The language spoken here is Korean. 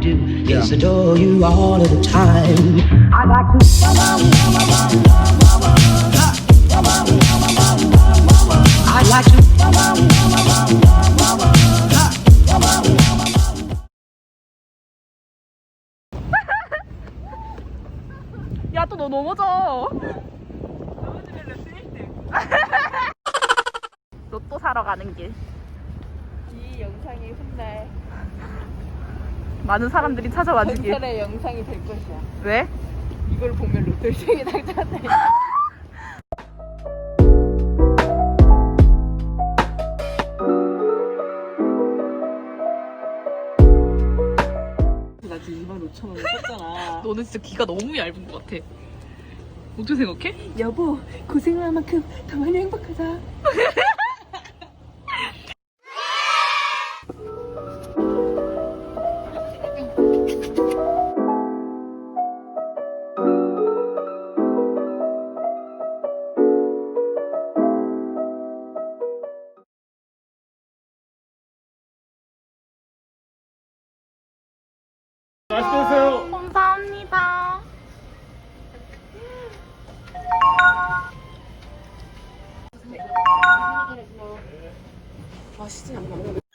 do is adore you all of the time. I'd like to. I'd like to. 야 또 너 넘어져. 로또 사러 가는 길. 이 영상이 훗날 많은 사람들이 찾아와 주길. 전설의 영상이 될 것이야. 왜? 이걸 보면 로또 1등이 당첨돼. 나 지금 2만 5천 원 썼잖아. 너는 진짜 귀가 너무 얇은 것 같아. 어떻게 생각해? 여보, 고생한 만큼 더 많이 행복하 자. 감사합니다. 맛있지?